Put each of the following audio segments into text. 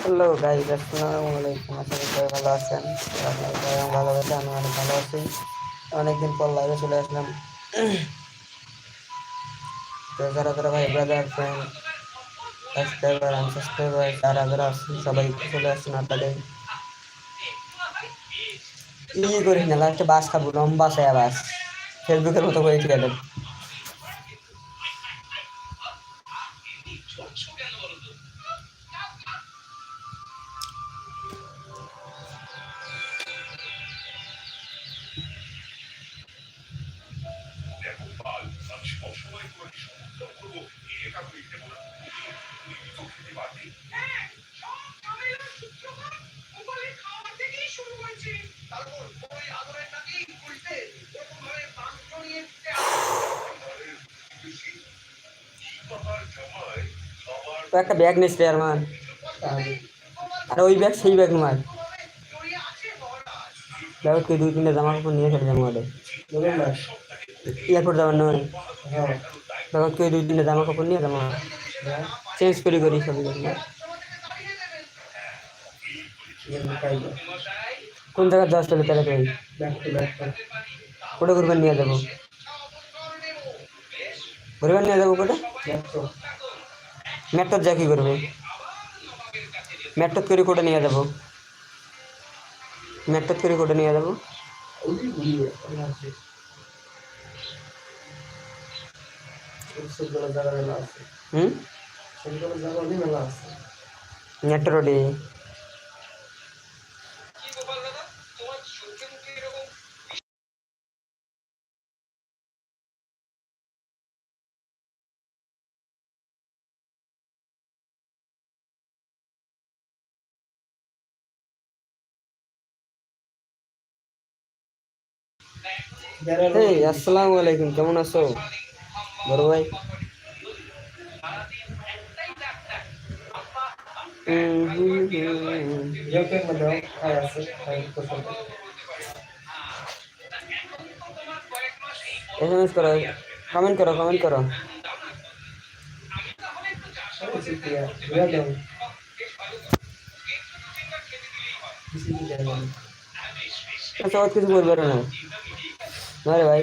Hello guys আসসালামু আলাইকুম আশা করি সবাই ভালো আছেন। আপনারা ভালো আছেন আমি অনেক ভালো আছি। অনেকদিন পর লাইভে চলে আসলাম। তো যারা যারা ভাই ব্রাদার ফ্রেন্ড সাবস্ক্রাইবার আনসাবস্ক্রাইবার যারা যারা আছেন, সবাই চলে আসছেন আপনাদের। ই করিস না লাস্টে বাস খাব লম্বা সে বাস। ফেসবুকের মতো করে ঠিক আছে তো একটা ব্যাগ নিস রে আর মার আর ওই ব্যাগ সেই ব্যাগ মার। ব্যাগ তুই দুই তিনটে জামা কাপড় নিয়ে চলে যাব এয়ারপোর্ট যাবার নয়। ব্যাগ তুই দুই তিনটে জামা কাপড় নিয়ে যাব। চেঞ্জ করি করি সব কোন জায়গায় যাস তাহলে কোটা করবেন নিয়ে যাব। করবেন নিয়ে যাব কোটা? মেট্রোর যা কি করবে। মেট্রোত করে কোটা নিয়ে যাব। মেট্রোত করে কোটা নিয়ে যাব। হুম? মেট্রো আসসালামু আলাইকুম, কেমন আছো? বড় ভাই। এসএমএস করো কমেন্ট করো কমেন্ট করো। সবাই কিছু বলবে না। না রে ভাই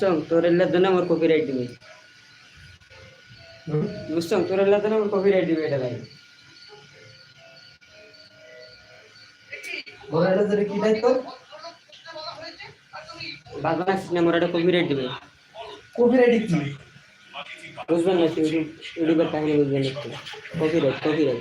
বুঝছং? তোর এলার জন্য আমার কপিরাইট দিবে। বুঝছং? তোর এলার জন্য আমার কপিরাইট দিবে এটা ভাই। বাবা সিনেমার একটা কপিরাইট দিবে। বুঝবেন না ইউটিউব ইউটিউবের কাহিনী বুঝবেন একটু। কপিরাইট কপিরাইট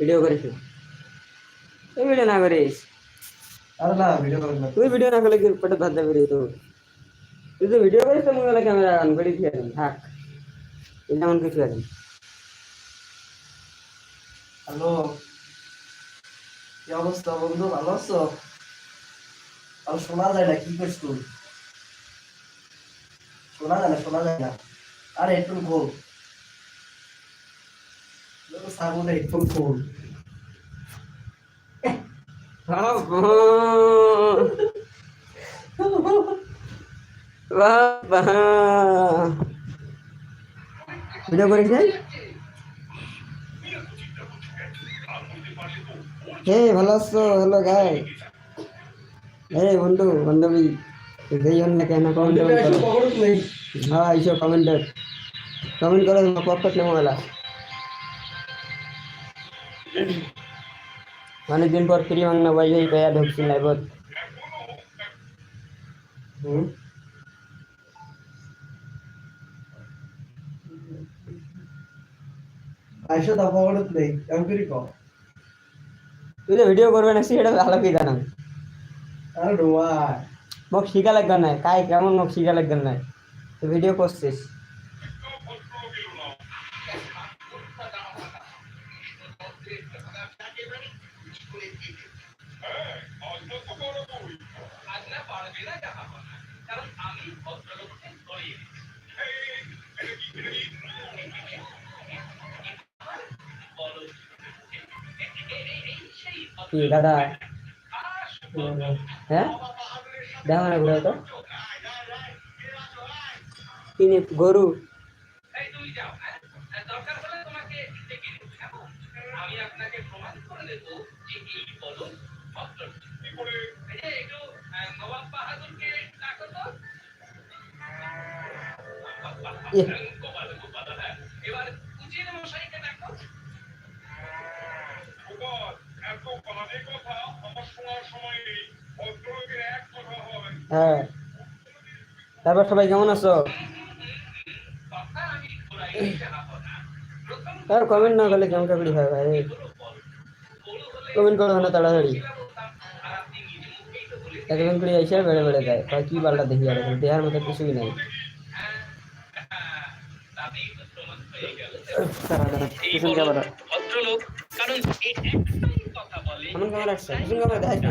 ভিডিও করিস। তুই ভিডিও না করিস। তুই ভিডিও না করলে কি পেটে ভাত যাবে তো তুই তো ভিডিও করিস তো মোবাইলে ক্যামেরা অন করে দিয়ে দেন থাক। এই যেমন কিছু আছে হ্যালো কি অবস্থা বন্ধু? ভালো আছো? আর শোনা যায় না, কি করছ তুই? শোনা যায় না, শোনা যায় না। আরে একটু খোল। সাবুনে একটু খোল। হে, ভালো আছো? হ্যালো গাই হে বন্ধু বান্ধবী যেই হন না কেন কমেন্ট করো পকড়ত নেই হ্যাঁ এইসব কমেন্টের কমেন্ট করো পকেট নেব মেলা অনেকদিন পর ফ্রি বাংলা বাজাই পেয়া ঢুকছি লাইভত হুম আইসা দা পকড়ত নেই এম করি ক তুই তো ভিডিও করবে না সেটা ভালো কি জানা আরে ডোয়া মোক শিখা লাগবে না কাই কেমন মোক শিখা লাগবে না ভিডিও করছিস। দাদা? হ্যাঁ দেখো না ঘুরে তো তিনি গরু ইয়ে, হ্যাঁ। তারপর সবাই কেমন আছো? আর কমেন্ট না করলে কেমন কাকড়ি হয় ভাই? কমেন্ট করো না তাড়াতাড়ি। এক কমেন্ট করে এসে বেড়ে বেড়ে দেয় কয় কি পাল্টা দেখি আর দেহার মতো কিছুই নাই। ভদ্রলোক কারণ এই কথা বলে। কেমন ক্যামেরা আসছে ক্যামেরা দেখাইস না।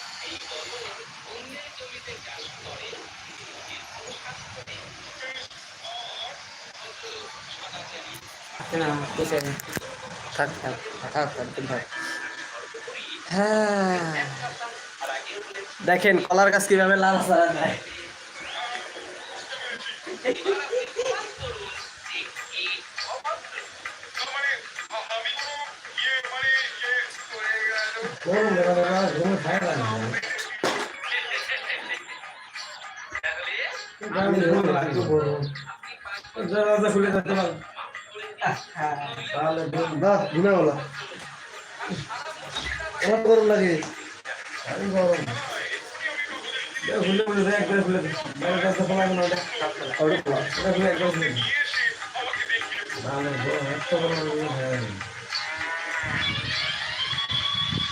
না ঠিক আছে থাক থাক থাক হ্যাঁ। দেখেন কলার গাছ কীভাবে লাল যায় গরম লাগে। গরম। খুলে খুলে দেয় একবারে খুলে তো ফেলাবো না ওটা ওটা খোলা। ওটা খুলে একবারে খুলে। গরম এত গরম হ্যাঁ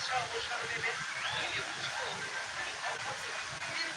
করে লাগে কি গোয়াল বাসন আছিল